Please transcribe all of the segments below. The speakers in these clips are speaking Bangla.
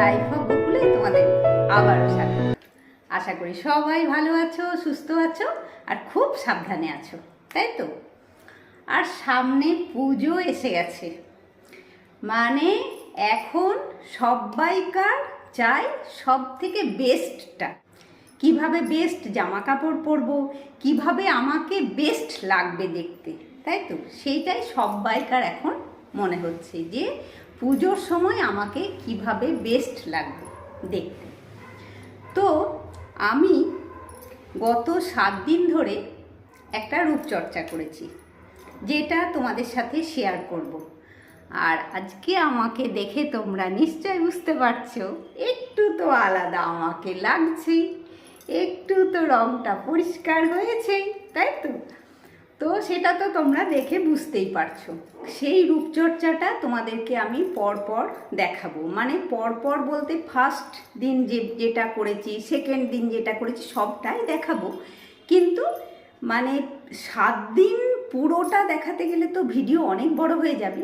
লাইফ অফ বকুলে তোমাদের আবারও স্বাগত। আশা করি সবাই ভালো আছো, সুস্থ আছো আর খুব সাবধানে আছো, তাই তো? আর সামনে পুজো এসে গেছে। মানে এখন সবাইকার চাই সব থেকে বেস্টটা কীভাবে বেস্ট জামা কাপড় পরবো, কীভাবে আমাকে বেস্ট লাগবে দেখতে, তাই তো? সেইটাই সবাইকার এখন মনে হচ্ছে যে পুজোর সময় আমাকে কীভাবে বেস্ট লাগবে দেখতে তো আমি গত সাত দিন ধরে একটা রূপচর্চা করেছি, যেটা তোমাদের সাথে শেয়ার করব। আর আজকে আমাকে দেখে তোমরা নিশ্চয় বুঝতে পারছ, একটু তো আলাদা আমাকে লাগছেই, একটু তো রংটা পরিষ্কার হয়েছে তাই তো তো সেটা তো তোমরা দেখে বুঝতেই পারছ। সেই রূপচর্চাটা তোমাদেরকে আমি পরপর দেখাবো। মানে পরপর বলতে ফার্স্ট দিন যে, যেটা করেছি সেকেন্ড দিন যেটা করেছি, সবটাই দেখাবো। কিন্তু মানে সাত দিন পুরোটা দেখাতে গেলে তো ভিডিও অনেক বড় হয়ে যাবে।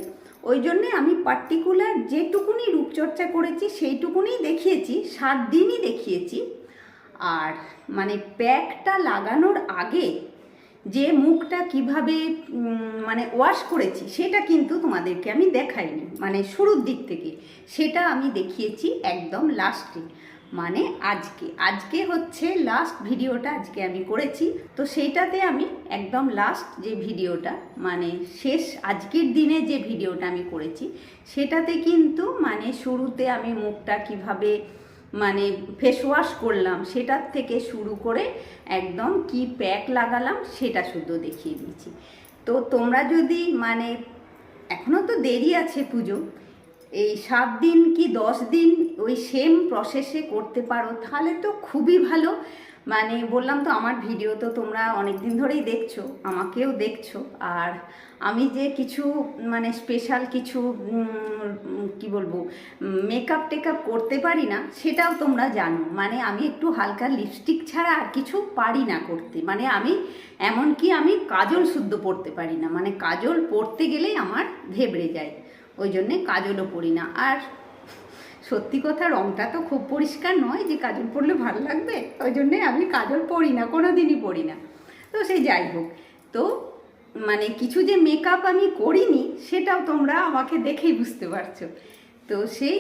ওই জন্যে আমি পার্টিকুলার যেটুকুনি রূপচর্চা করেছি, সেইটুকুনি দেখিয়েছি, সাত দিনই দেখিয়েছি। আর মানে প্যাকটা লাগানোর আগে যে মুখটা কীভাবে মানে ওয়াশ করেছি, সেটা কিন্তু তোমাদেরকে আমি দেখাইনি। মানে শুরুর দিক থেকে। সেটা আমি দেখিয়েছি একদম লাস্টে মানে আজকে। আজকে হচ্ছে লাস্ট ভিডিওটা আজকে আমি করেছি। তো সেইটাতে আমি একদম লাস্ট যে ভিডিওটা মানে শেষ আজকের দিনে যে ভিডিওটা আমি করেছি, সেটাতে কিন্তু মানে শুরুতে আমি মুখটা কীভাবে মানে ফেস ওয়াশ করলাম, সেটার থেকে শুরু করে একদম কি প্যাক লাগালাম সেটা শুদ্ধ দেখিয়ে দিয়েছি। তো তোমরা যদি মানে এখনও তো দেরি আছে পুজো, এই সাত দিন কি দশ দিন ওই সেম প্রসেসে করতে পারো, তাহলে তো খুবই ভালো। মানে বললাম তো আমার ভিডিও তো তোমরা অনেক দিন ধরেই দেখছ, আমাকেও দেখছ। আর আমি যে কিছু মানে স্পেশাল কিছু কি বলব মেকআপ টেকআপ করতে পারি না, সেটাও তোমরা জানো। মানে আমি একটু হালকা লিপস্টিক ছাড়া আর কিছু পারি না করতে। মানে আমি, এমনকি আমি কাজল শুদ্ধ পরতে পারি না। মানে কাজল পড়তে গেলেই আমার ঘেবড়ে যায়। ওই জন্যে কাজলও পড়ি না। আর সত্যি কথা, রংটা তো খুব পরিষ্কার নয় যে কাজল পরলে ভালো লাগবে, ওই জন্যে আমি কাজল পরি না কোনো দিনই পরি না। তো সেই যাই হোক, তো মানে কিছু যে মেকআপ আমি করিনি, সেটাও তোমরা আমাকে দেখেই বুঝতে পারছ। তো সেই,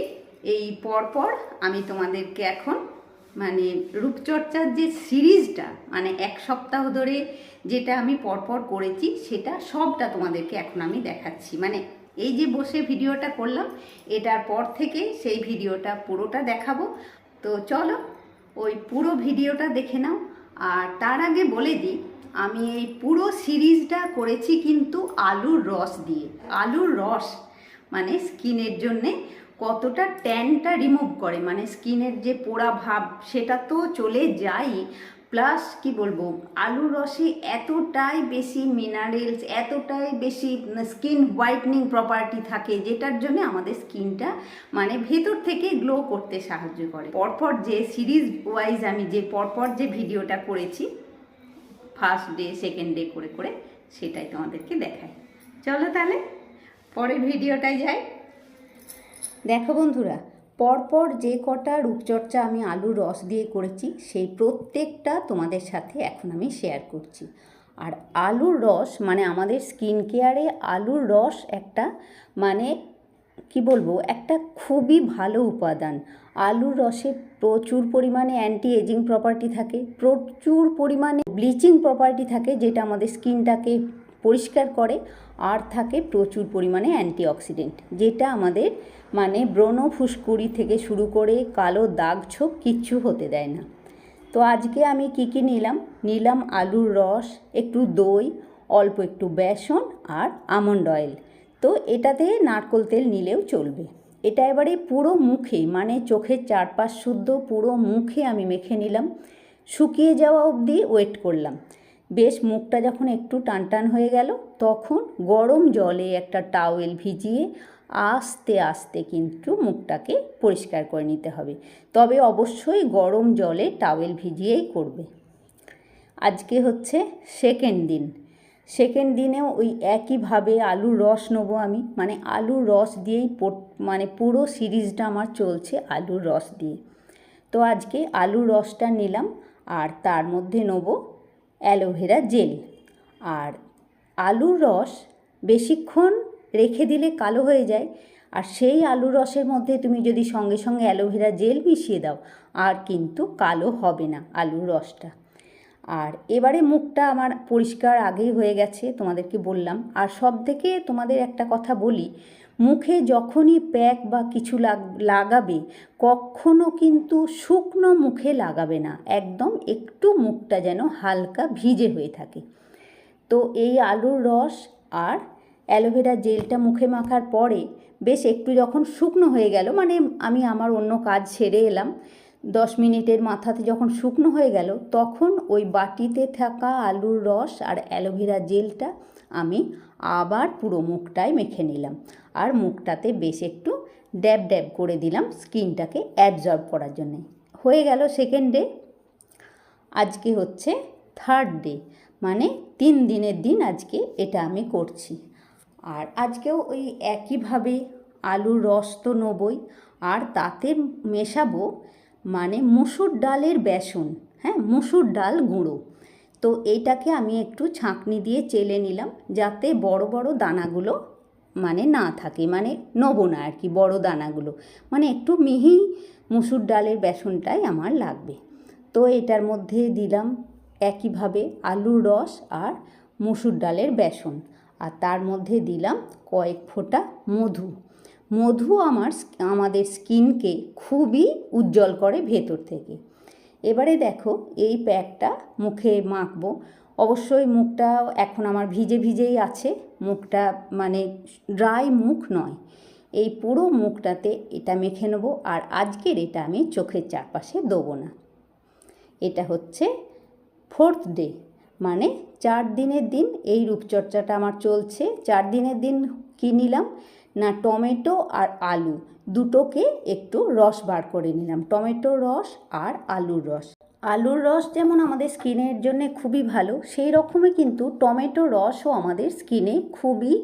এই পরপর আমি তোমাদেরকে এখন মানে রূপচর্চার যে সিরিজটা মানে এক সপ্তাহ ধরে যেটা আমি পরপর করেছি, সেটা সবটা তোমাদেরকে এখন আমি দেখাচ্ছি। মানে এই যে বসে ভিডিওটা করলাম, এটার পর থেকে সেই ভিডিওটা পুরোটা দেখাবো। তো চলো, ওই পুরো ভিডিওটা দেখে নাও। আর তার আগে বলে দিই, আমি এই পুরো সিরিজটা করেছি কিন্তু আলুর রস দিয়ে। আলুর রস মানে স্কিনের জন্যে কতটা ট্যানটা রিমুভ করে মানে স্কিনের যে পোড়া ভাব, সেটা তো চলে যায় প্লাস কি বলব, আলুর রসে এতটাই বেশি মিনারেলস এতটাই বেশি স্কিন হোয়াইটনিং প্রপার্টি থাকে, যেটার জন্য আমাদের স্কিনটা মানে ভেতর থেকে গ্লো করতে সাহায্য করে। পরপর যে সিরিজ ওয়াইজ আমি যে পরপর যে ভিডিওটা করেছি ফার্স্ট ডে সেকেন্ড ডে করে করে সেটাই তোমাদেরকে দেখাই। চলো তাহলে, পরের ভিডিওটায় যাই। দেখো বন্ধুরা পরপর যে কটা রূপচর্চা আমি আলুর রস দিয়ে করেছি, সেই প্রত্যেকটা তোমাদের সাথে এখন আমি শেয়ার করছি। আর আলুর রস মানে আমাদের স্কিন কেয়ারে আলুর রস একটা মানে কি বলব, একটা খুবই ভালো উপাদান। আলুর রসে প্রচুর পরিমাণে অ্যান্টি এজিং প্রপার্টি থাকে, প্রচুর পরিমাণে ব্লিচিং প্রপার্টি থাকে, যেটা আমাদের স্কিনটাকে পরিষ্কার করে, আর থাকে প্রচুর পরিমাণে অ্যান্টিঅক্সিডেন্ট, যেটা আমাদের মানে ব্রণ ফুসকুড়ি থেকে শুরু করে কালো দাগ ছোপ কিচ্ছু হতে দেয় না। তো আজকে আমি কি কি নিলাম? নিলাম আলুর রস, একটু দই, অল্প একটু বেসন আর আমন্ড অয়েল। তো এটাতে নারকোল তেল নিলেও চলবে। এটা এবারে পুরো মুখে মানে চোখের চারপাশ শুদ্ধ পুরো মুখে আমি মেখে নিলাম। শুকিয়ে যাওয়া অবধি ওয়েট করলাম। বেশ মুখটা যখন একটু টান টান হয়ে গেল, তখন গরম জলে একটা টাওয়েল ভিজিয়ে আস্তে আস্তে কিন্তু মুখটাকে পরিষ্কার করে নিতে হবে। তবে অবশ্যই গরম জলে টাওয়েল ভিজিয়েই করবে। আজকে হচ্ছে সেকেন্ড দিন। সেকেন্ড দিনেও ওই একইভাবে আলুর রস নেব আমি। মানে আলুর রস দিয়েই মানে পুরো সিরিজটা আমার চলছে আলুর রস দিয়ে। তো আজকে আলুর রসটা নিলাম আর তার মধ্যে নেব অ্যালোভেরা জেল। আর আলুর রস বেশিক্ষণ রেখে দিলে কালো হয়ে যায়। আর সেই আলুর রসের মধ্যে তুমি যদি সঙ্গে সঙ্গে অ্যালোভেরা জেল মিশিয়ে দাও, আর কিন্তু কালো হবে না আলুর রসটা। আর এবারে মুখটা আমার পরিষ্কার আগেই হয়ে গেছে, তোমাদেরকে বললাম। আর সব থেকে তোমাদের একটা কথা বলি মুখে যখনই প্যাক বা কিছু লাগ- লাগাবে, কখনো কিন্তু শুকনো মুখে লাগাবে না। একদম একটু মুখটা যেন হালকা ভিজে হয়ে থাকে। তো এই আলুর রস আর অ্যালোভেরা জেলটা মুখে মাখার পরে, বেশ একটু যখন শুকনো হয়ে গেল মানে আমি আমার অন্য কাজ ছেড়ে এলাম দশ মিনিটের মাথাতে যখন শুকনো হয়ে গেল, তখন ওই বাটিতে থাকা আলুর রস আর অ্যালোভেরা জেলটা আমি আবার পুরো মুখটায় মেখে নিলাম। আর মুখটাতে বেশ একটু ড্যাব ড্যাব করে দিলাম স্কিনটাকে অ্যাবজর্ব করার জন্যে। হয়ে গেল সেকেন্ড ডে আজকে হচ্ছে থার্ড ডে মানে তিন দিনের দিন আজকে এটা আমি করছি। আর আজকেও ওই একইভাবে আলুর রস তো নেবই, আর তাতে মেশাবো মানে মুসুর ডালের বেসন হ্যাঁ মুসুর ডাল গুঁড়ো। তো এইটাকে আমি একটু ছাঁকনি দিয়ে চেলে নিলাম যাতে বড় বড় দানাগুলো মানে না থাকে মানে নেব না আর কি, বড় দানাগুলো। মানে একটু মিহি মুসুর ডালের বেসনটাই আমার লাগবে। তো এটার মধ্যে দিলাম একইভাবে আলুর রস আর মুসুর ডালের বেসন। আর তার মধ্যে দিলাম কয়েক ফোঁটা মধু। মধু আমার আমাদের স্কিনকে খুবই উজ্জ্বল করে ভেতর থেকে। এবারে দেখো, এই প্যাকটা মুখে মাখবো। অবশ্যই মুখটা এখন আমার ভিজে ভিজেই আছে। মুখটা মানে ড্রাই মুখ নয়। এই পুরো মুখটাতে এটা মেখে নেব আর আজকের এটা আমি চোখের চারপাশে দেবো না। এটা হচ্ছে ফোর্থ ডে মানে চার দিনের দিন এই রূপচর্চাটা আমার চলছে। চার দিনের দিন কী নিলাম? না টমেটো আর আলু। দুটোকে একটু রস বার করে নিলাম। টমেটো রস আর আলুর রস। আলুর রস যেমন আমাদের স্কিনের জন্য খুবই ভালো, সেই রকমই কিন্তু টমেটো রসও আমাদের স্কিনে খুবই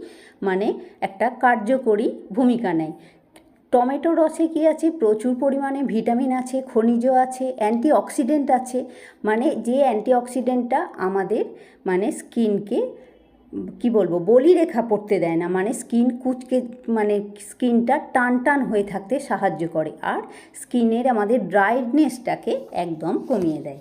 মানে একটা কার্যকরী ভূমিকা নেয়। টমেটো রসে কী আছে? প্রচুর পরিমাণে ভিটামিন আছে, খনিজ আছে, অ্যান্টিঅক্সিডেন্ট আছে। মানে যে অ্যান্টিঅক্সিডেন্টটা আমাদের মানে স্কিনকে কি বলব বলিরেখা পড়তে দেয় না মানে স্কিন কুচকে মানে স্কিনটা টান টান হয়ে থাকতে সাহায্য করে আর স্কিনের আমাদের ড্রাইনেসটাকে একদম কমিয়ে দেয়।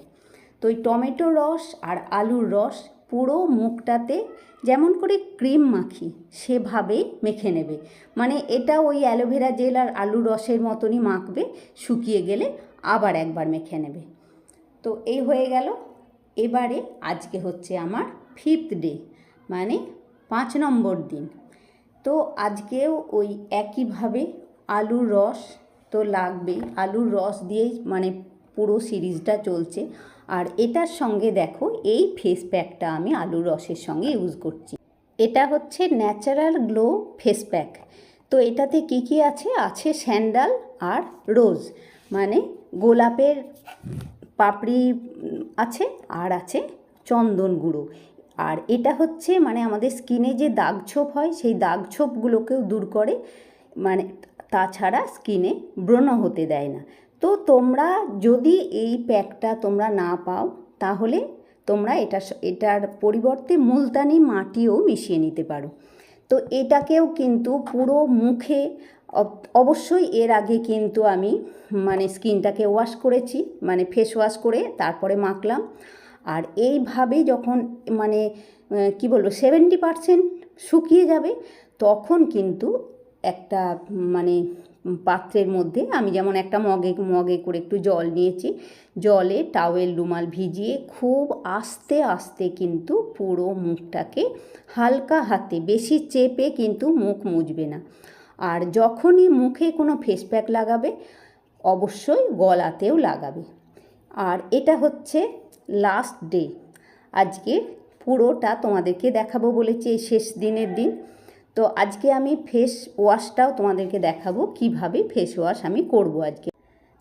তো ওই টমেটো রস আর আলুর রস পুরো মুখটাতে যেমন করে ক্রিম মাখি সেভাবেই মেখে নেবে। মানে এটা ওই অ্যালোভেরা জেল আর আলুর রসের মতনই মাখবে, শুকিয়ে গেলে আবার একবার মেখে নেবে। তো এই হয়ে গেল। এবারে আজকে হচ্ছে আমার ফিফথ ডে মানে পাঁচ নম্বর দিন। তো আজকেও ওই একইভাবে আলুর রস তো লাগবেই। আলুর রস দিয়েই মানে পুরো সিরিজটা চলছে। আর এটার সঙ্গে দেখো, এই ফেস প্যাকটা আমি আলুর রসের সঙ্গে ইউজ করছি। এটা হচ্ছে ন্যাচারাল গ্লো ফেস প্যাক তো এটাতে কি কি আছে? আছে স্যান্ডাল আর রোজ মানে গোলাপের পাপড়ি আছে আর আছে চন্দন গুঁড়ো। আর এটা হচ্ছে মানে আমাদের স্কিনে যে দাগ ছোপ হয়, সেই দাগ ছোপগুলোকেও দূর করে মানে তাছাড়া স্কিনে ব্রণ হতে দেয় না। তো তোমরা যদি এই প্যাকটা তোমরা না পাও, তাহলে তোমরা এটা এটার পরিবর্তে মুলতানি মাটিও মিশিয়ে নিতে পারো। তো এটাকেও কিন্তু পুরো মুখে, অব- অবশ্যই এর আগে কিন্তু আমি মানে স্কিনটাকে ওয়াশ করেছি মানে ফেস ওয়াশ করে তারপরে মাখলাম। আর এইভাবেই যখন মানে কি বলব সেভেন্টি পারসেন্ট শুকিয়ে যাবে, তখন কিন্তু একটা মানে পাত্রের মধ্যে আমি যেমন একটা মগে মগে করে একটু জল নিয়েছি, জলে টাওয়েল রুমাল ভিজিয়ে খুব আস্তে আস্তে কিন্তু পুরো মুখটাকে হালকা হাতে, বেশি চেপে কিন্তু মুখ মুছবে না। আর যখনই মুখে কোনো ফেস প্যাক লাগাবে, অবশ্যই গলাতেও লাগাবে। আর এটা হচ্ছে লাস্ট ডে আজকে পুরোটা তোমাদেরকে দেখাবো বলেছি এই শেষ দিনের দিন। তো আজকে আমি ফেস ওয়াশটাও তোমাদেরকে দেখাবো, কীভাবে ফেস ওয়াশ আমি করব আজকে।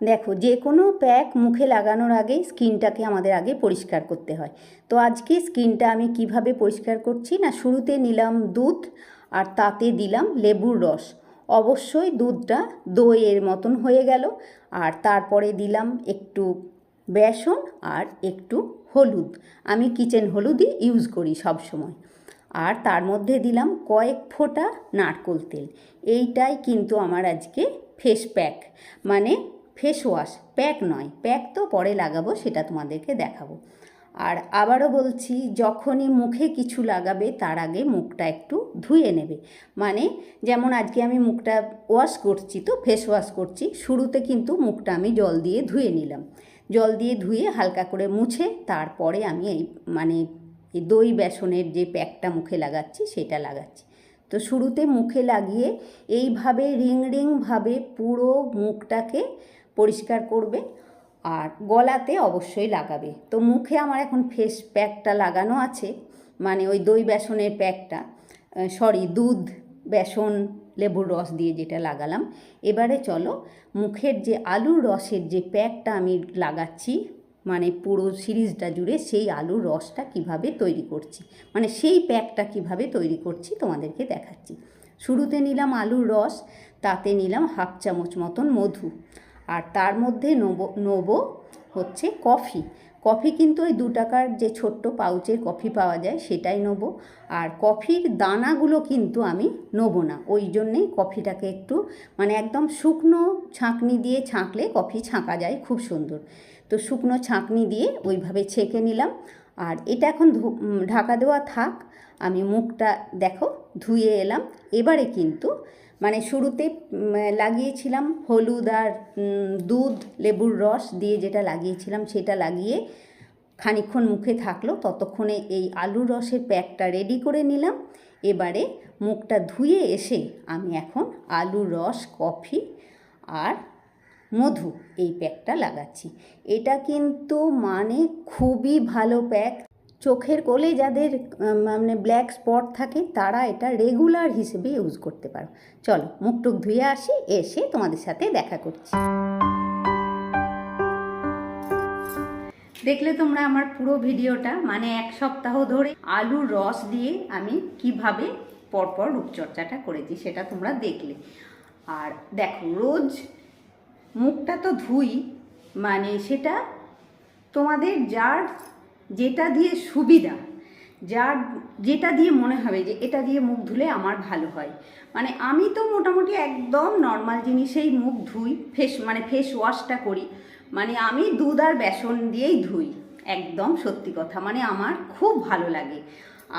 দেখো, যে কোনো প্যাক মুখে লাগানোর আগে স্কিনটাকে আমাদের আগে পরিষ্কার করতে হয়। তো আজকে স্কিনটা আমি কীভাবে পরিষ্কার করছি না, শুরুতে নিলাম দুধ আর তাতে দিলাম লেবুর রস। অবশ্যই দুধটা দইয়ের মতন হয়ে গেল। আর তারপরে দিলাম একটু বেসন আর একটু হলুদ। আমি কিচেন হলুদই ইউজ করি সব সময় আর তার মধ্যে দিলাম কয়েক ফোঁটা নারকোল তেল। এইটাই কিন্তু আমার আজকে ফেস প্যাক মানে ফেস ওয়াশ প্যাক নয় প্যাক তো পরে লাগাবো, সেটা তোমাদেরকে দেখাবো। আর আবারও বলছি, যখনই মুখে কিছু লাগাবে, তার আগে মুখটা একটু ধুয়ে নেবে। মানে যেমন আজকে আমি মুখটা ওয়াশ করছি তো ফেস ওয়াশ করছি, শুরুতে কিন্তু মুখটা আমি জল দিয়ে ধুয়ে নিলাম। জল দিয়ে ধুয়ে হালকা করে মুছে তারপরে আমি এই মানে এই দই বেসনের যে প্যাকটা মুখে লাগাচ্ছি সেটা লাগাচ্ছি। তো শুরুতে মুখে লাগিয়ে এইভাবে রিং রিংভাবে পুরো মুখটাকে পরিষ্কার করবে আর গলাতে অবশ্যই লাগাবে। তো মুখে আমার এখন ফেস প্যাকটা লাগানো আছে মানে ওই দই বেসনের প্যাকটা সরি দুধ, বেসন লেবুর রস দিয়ে যেটা লাগালাম। এবারে চলো মুখের যে আলুর রসের যে প্যাকটা আমি লাগাচ্ছি মানে পুরো সিরিজটা জুড়ে সেই আলুর রসটা কীভাবে তৈরি করছি মানে সেই প্যাকটা কীভাবে তৈরি করছি তোমাদেরকে দেখাচ্ছি। শুরুতে নিলাম আলুর রস, তাতে নিলাম হাফ চামচ মতন মধু, আর তার মধ্যে নেব নেব হচ্ছে কফি। কফি কিন্তু ওই দু টাকার যে ছোট্ট পাউচের কফি পাওয়া যায় সেটাই নেব। আর কফির দানাগুলো কিন্তু আমি নেব না। ওই জন্যেই কফিটাকে একটু মানে একদম শুকনো ছাঁকনি দিয়ে ছাঁকলে কফি ছাঁকা যায়, খুব সুন্দর। তো শুকনো ছাঁকনি দিয়ে ওইভাবে ছেঁকে নিলাম। আর এটা এখন ঢাকা দেওয়া থাক। আমি মুখটা দেখো, ধুয়ে এলাম। এবারে কিন্তু মানে শুরুতে লাগিয়েছিলাম হলুদ আর দুধ, লেবুর রস দিয়ে যেটা লাগিয়েছিলাম সেটা লাগিয়ে খানিকক্ষণ মুখে থাকল। ততক্ষণে এই আলুর রসের প্যাকটা রেডি করে নিলাম। এবারে মুখটা ধুয়ে এসে আমি এখন আলুর রস, কফি আর মধু এই প্যাকটা লাগাচ্ছি। এটা কিন্তু মানে খুবই ভালো প্যাক। চোখের কোলে যাদের মানে ব্ল্যাক স্পট থাকে, তারা এটা রেগুলার হিসেবে ইউজ করতে পারো। চলো মুখ টুক ধুয়ে আসি, এসে তোমাদের সাথে দেখা করছি। দেখলে তোমরা আমার পুরো ভিডিওটা মানে এক সপ্তাহ ধরে আলুর রস দিয়ে আমি কীভাবে পরপর রূপচর্চাটা করেছি সেটা তোমরা দেখলে। আর দেখো, রোজ মুখটা তো ধুই মানে সেটা তোমাদের যার যেটা দিয়ে সুবিধা, যার, যেটা দিয়ে মনে হবে যে এটা দিয়ে মুখ ধুলে আমার ভালো হয়। মানে আমি তো মোটামুটি একদম নর্মাল জিনিসেই মুখ ধুই ফেস মানে ফেস ওয়াশটা করি। মানে আমি দুধ আর বেসন দিয়েই ধুই, একদম সত্যি কথা। মানে আমার খুব ভালো লাগে।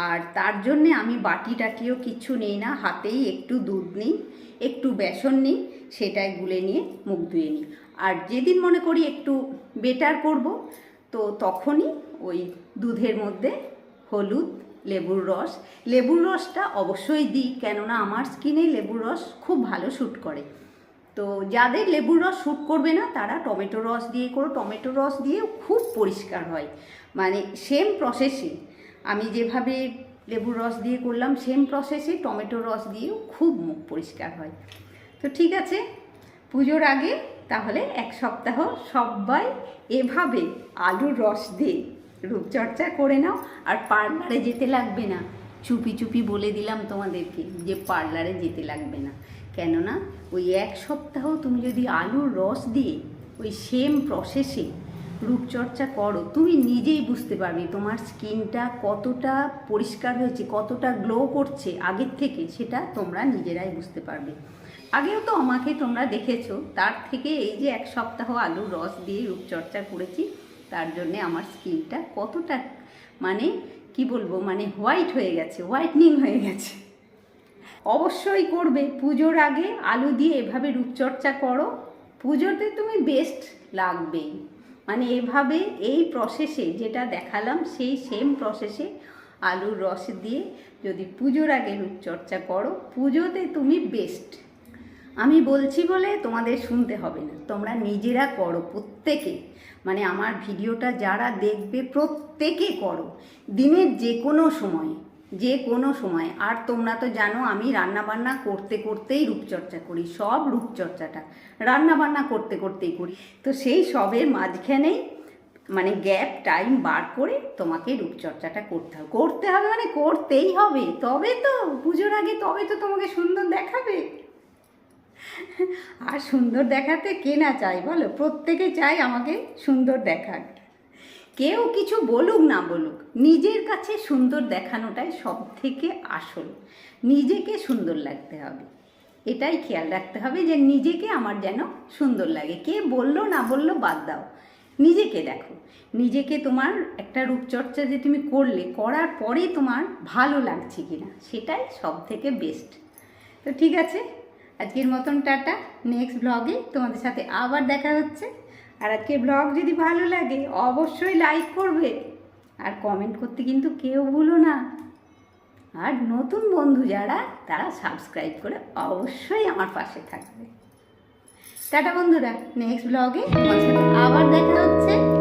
আর তার জন্যে আমি বাটি টাটিও কিচ্ছু নেই না, হাতেই একটু দুধ নিই, একটু বেসন নিই, সেটাই গুলে নিয়ে মুখ ধুয়ে নিই। আর যেদিন মনে করি একটু বেটার করব, তো তখনই ওই দুধের মধ্যে হলুদ, লেবুর রস। লেবুর রসটা অবশ্যই দিই, কেননা আমার স্কিনে লেবুর রস খুব ভালো শ্যুট করে। তো যাদের লেবুর রস শ্যুট করবে না, তারা টমেটো রস দিয়ে করো। টমেটো রস দিয়েও খুব পরিষ্কার হয়। মানে সেম প্রসেসে আমি যেভাবে লেবুর রস দিয়ে করলাম সেম প্রসেসে টমেটো রস দিয়েও খুব মুখ পরিষ্কার হয়। তো ঠিক আছে, পুজোর আগে তাহলে এক সপ্তাহ সবাই এভাবে আলুর রস দিয়ে রূপচর্চা করে নাও, আর পার্লারে যেতে লাগবে না। চুপি চুপি বলে দিলাম তোমাদেরকে যে পার্লারে যেতে লাগবে না। কেননা ওই এক সপ্তাহ তুমি যদি আলুর রস দিয়ে ওই সেম প্রসেসে রূপচর্চা করো, তুমি নিজেই বুঝতে পারবে তোমার স্কিনটা কতটা পরিষ্কার হয়েছে, কতটা গ্লো করছে আগের থেকে, সেটা তোমরা নিজেরাই বুঝতে পারবে। আগেও তো আমাকে তোমরা দেখেছ, তার থেকে এই যে এক সপ্তাহ আলুর রস দিয়ে রূপচর্চা করেছি তার জন্যে আমার স্কিনটা কতটা মানে কি বলব মানে হোয়াইট হয়ে গেছে হোয়াইটনিং হয়ে গেছে। অবশ্যই করবে, পুজোর আগে আলু দিয়ে এভাবে রূপচর্চা করো। পুজোতে তুমি বেস্ট লাগবেই। মানে এভাবে এই প্রসেসে যেটা দেখালাম, সেই সেম প্রসেসে আলুর রস দিয়ে যদি পুজোর আগে রূপচর্চা করো, পুজোতে তুমি বেস্ট আমি বলছি বলে তোমাদের শুনতে হবে না। তোমরা নিজেরা করো, প্রত্যেকে। মানে আমার ভিডিওটা যারা দেখবে, প্রত্যেকে করো। দিনের যে কোনো সময় যে কোনো সময়। আর তোমরা তো জানো, আমি রান্না বান্না করতে করতেই রূপচর্চা করি, সব রূপচর্চাটা। রান্না বান্না করতে করতেই করি। তো সেই সবের মাঝখানেই মানে গ্যাপ, টাইম বার করে তোমাকে রূপচর্চাটা করতে হবে। করতে হবে মানে করতেই হবে। তবে তো, পুজোর আগে তবে তো তোমাকে সুন্দর দেখাবে। আর সুন্দর দেখাতে কে না চাই বলো? প্রত্যেকে চাই আমাকে সুন্দর দেখাক। কেউ কিছু বলুক না বলুক, নিজের কাছে সুন্দর দেখানোটাই সব থেকে আসল। নিজেকে সুন্দর লাগতে হবে। এটাই খেয়াল রাখতে হবে যে নিজেকে আমার যেন সুন্দর লাগে। কে বলল না বলল বাদ দাও। নিজেকে দেখো। নিজেকে তোমার একটা রূপচর্চা যে তুমি করলে, করার পরে তোমার ভালো লাগছে কিনা, সেটাই সব থেকে বেস্ট তো ঠিক আছে? আজকের মতন টাটা নেক্সট ব্লগে তোমাদের সাথে আবার দেখা হচ্ছে। আর আজকের ব্লগ যদি ভালো লাগে, অবশ্যই লাইক করবে। আর কমেন্ট করতে কিন্তু কেউ ভুলো না। আর নতুন বন্ধু যারা, তারা সাবস্ক্রাইব করে অবশ্যই আমার পাশে থাকবে। টাটা বন্ধুরা নেক্সট ব্লগে আবার দেখা হচ্ছে।